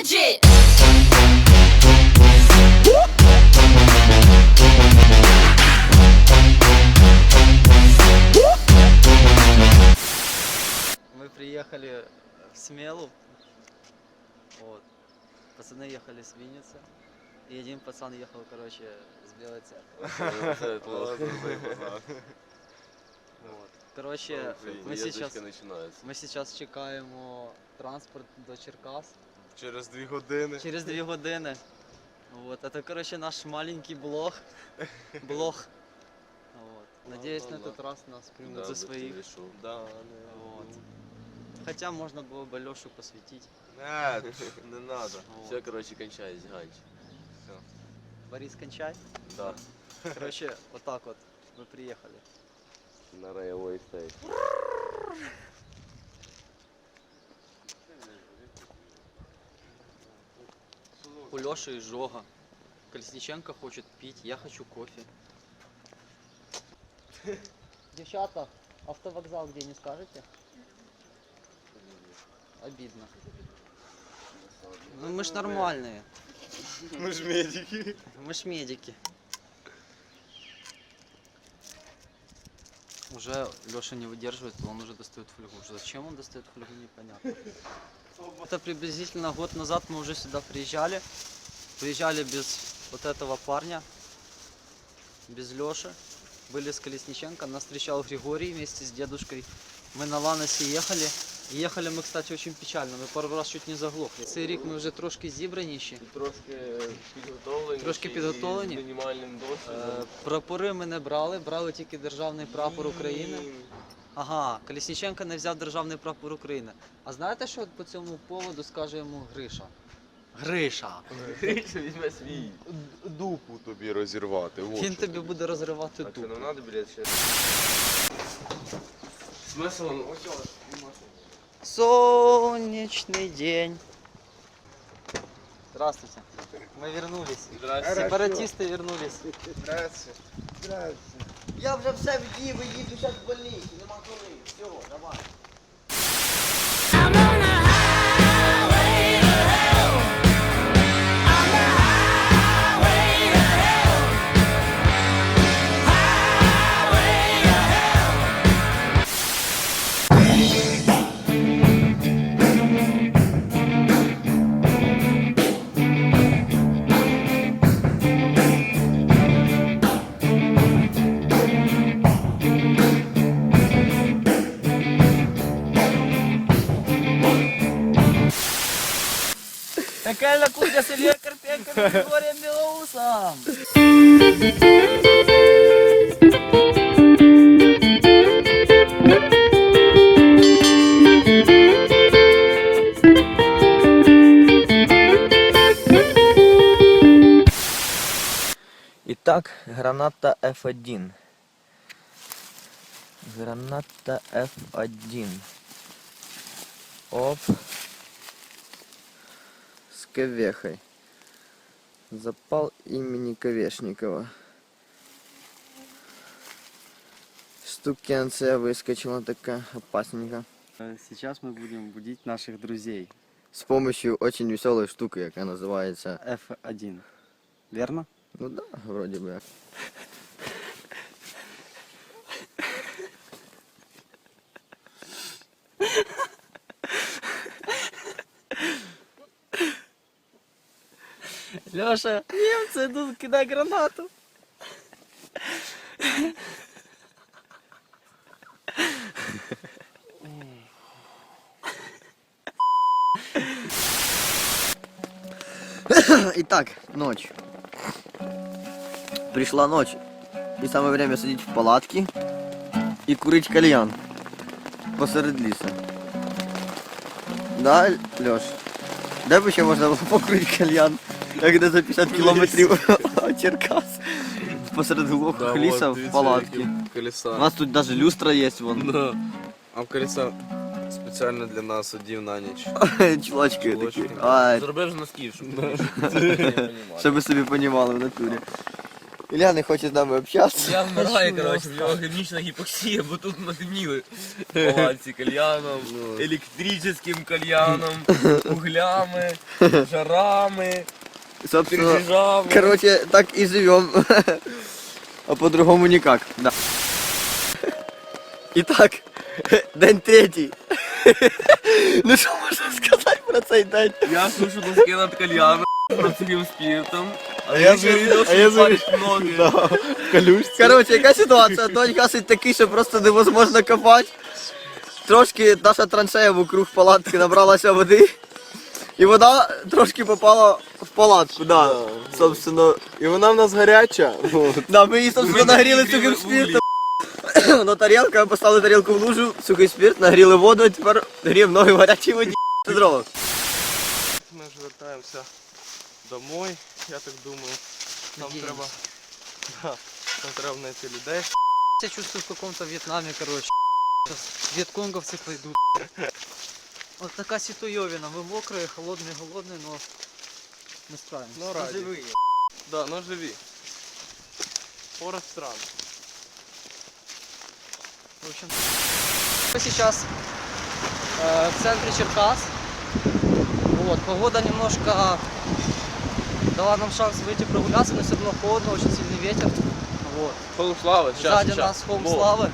Magic. Мы приехали в Смелу. Вот. Пацаны ехали с Винницы. И один пацан ехал, короче, с Белой Церкви. Вот. Короче, мы сейчас, мы сейчас чекаємо транспорт до Черкас. Через дві години. Через дві години. Вот. Это, короче, наш маленький блог. Блог. Вот. Надеюсь, на ладно. этот раз нас примут за своих. Да, Вот. Хотя можно было бы Лешу посвятить. не, не надо. Вот. Все, коротше, кончай, зганч. Борис, кончай. Да. Короче, вот так вот мы приехали. На райовий стейк. У Леши изжога. Колесниченко хочет пить, я хочу кофе. Девчата, автовокзал где, не скажете? Обидно. Ну мы ж нормальные, Ми ж медики. мы ж медики. Уже Леша не выдерживает, он уже достает фольгу. Зачем он достает фольгу, непонятно. Это приблизительно год назад мы уже сюда приезжали. Приезжали без вот этого парня, без Леши. Были с Колесниченко, нас встречал Григорий вместе с дедушкой. Мы на Ланосе ехали. І їхали ми, кстати, очень печально. Ми пару раз чуть не заглохли. Цей рік ми вже трошки зібраніші. Трошки підготовлені. Трошки і підготовлені. З мінімальним Е, досвідом. прапори ми не брали, брали тільки державний прапор України. Ага, Колісніченко не взяв державний прапор України. А знаєте, що по цьому поводу скаже йому Гриша? Гриша! Гріша візьме свій. Дупу тобі розірвати. вот Він що тобі буде розривати Так, тут. що нам надо білет ще? Смисл? он- Ось ось. Солнечный день. Здравствуйте. Мы вернулись. Здрасте. Сепаратисты вернулись. Здрасте. Я вже все вдів, їду зараз в больницю, нема коли. Все, давай. Какая лакуня с Карпенко и Григорием Белоусом. Итак, граната F1. Граната F1. Оп. Ковехой. Запал имени Ковешникова. Штукенция выскочила такая опасненькая. Сейчас мы будем будить наших друзей. С помощью очень веселой штуки, яка называется... F1. Верно? Ну да, вроде бы. Леша, немцы идут, кидай гранату. Итак, ночь. Пришла ночь. И самое время сидеть в палатке и курить кальян посеред леса. Да, Леш? Де б ще можна було покурити кальян, як не за 50 кілометрів від Черкас. Посеред глухого ліса в палатки. У Колеса. нас тут навіть люстра є, вон. Да. А в колеса спеціально для нас одів на ніч. Чувачки такі. Чулочки. Ай, Зробив з носків, щоб щоб ви собі понімали в натурі. Ілля не хоче з нами общатися. Я вмираю, коротше, в нього гермічна гіпоксія, бо тут надиміли палаці кальяном, електричним кальяном, углями, жарами, Собственно, короче, так и живем. А по-другому никак. Да. Итак, день третій. Ну що можна сказати про цей день? Я слышу доски над кальяном, процедим спиртом, а я я за- видел, а я палить яка ситуація? Донь касить такий, що просто невозможно копати. Трошки наша траншея вокруг палатки набралася води. І вода трошки попала в палатку, да. Собственно, І вона в нас гаряча. Да, ми її, собственно, нагріли сухим. На тарілку, ми поставили тарілку в лужу, сухий спирт, нагріли воду, і тепер гріємо ноги в гарячій воді. Дрова. Ми вже вертаємося домой, я так думаю. Нам Надіємося. треба. Да, нам треба знайти людей. Я чувствую в каком-то Вьетнаме, короче. Сейчас вьетконговцы пойдут. Вот такая ситуевина. Вы мокрые, холодные, голодные, но мы справимся. Ну, раді. Да, ну живі. Порох стран. В общем, мы сейчас э, в центре Черкас. Вот, погода немножко дала нам шанс выйти прогуляться, но все равно холодно, очень сильный ветер. Вот. Холм слави, Сзади нас холм славы.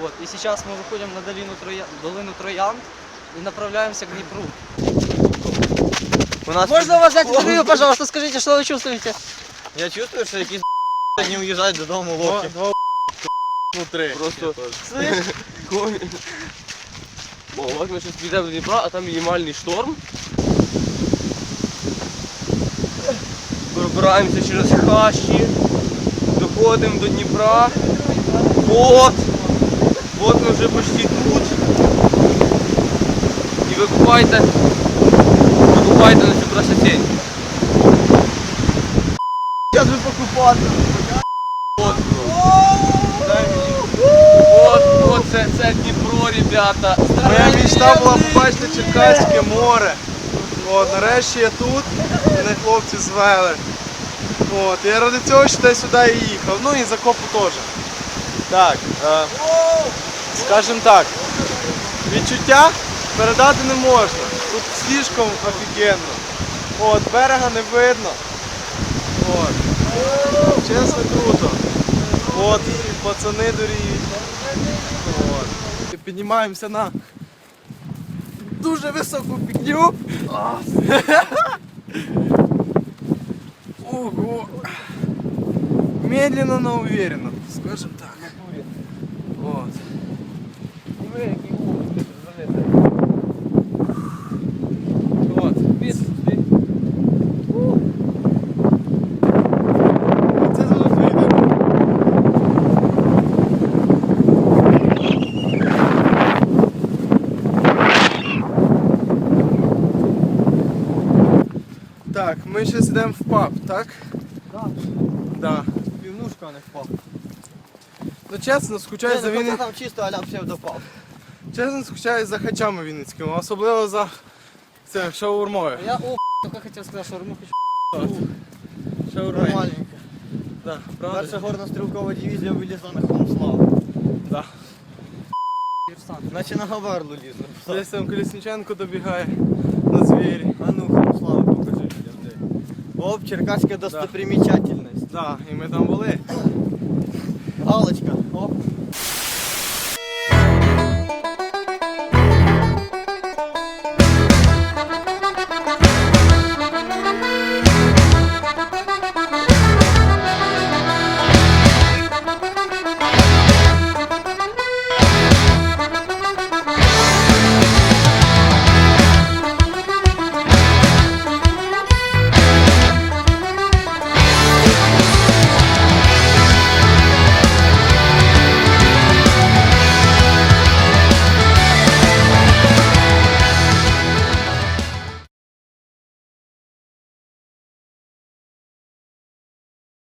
Вот. И сейчас мы выходим на долину, Троя... долину Троян и направляемся к Днепру. У нас Можно у вас взять интервью, пожалуйста, скажите, что вы чувствуете? Я чувствую, що якісь не уїжджають додому Два, лохи. два ну три. Просто Слышь? конь. О, от ми зараз підемо до Дніпра, а там мінімальний шторм. Пробираємося через хащі, доходимо до Дніпра. Вот. Вот ми вже почти тут. І викупайте. Викупайте на цю красотень. Я вже покупати. Вот. От, от це, це Дніпро, ребята. Моя мечта була побачити Черкаське море. От, нарешті я тут, мене хлопці звели. От, я ради цього ще сюди і їхав. Ну і за копу теж. Так, е, скажімо так, відчуття передати не можна. Тут слишком офігенно. От, берега не видно. От. Чесно круто. От, пацани дуріють. От. Піднімаємося на дуже високу фігню. Ого. Медленно, но уверенно, скажем так. Вот. Вот. Це завжди йде. Так, ми зараз йдемо в паб, так? Так. Да. Півнушка не впав. Ну чесно, скучаю за Вінницьким. там чисто аля псевдопав. Чесно, скучаю за хачами Вінницькими, особливо за це шаурмою. Я о, только хотел сказать, что Руму хочу. Шаурмою. Нормальненько. Да, правда? Перша горно-стрілкова дивізія вилізла на холм слави. Да. Наче на Гаварлу лізли. Десь там Колісниченко добігає на звірі. А ну, холм слави покажи. Оп, черкаська достопримічательність. Да, і ми там були. Галочка.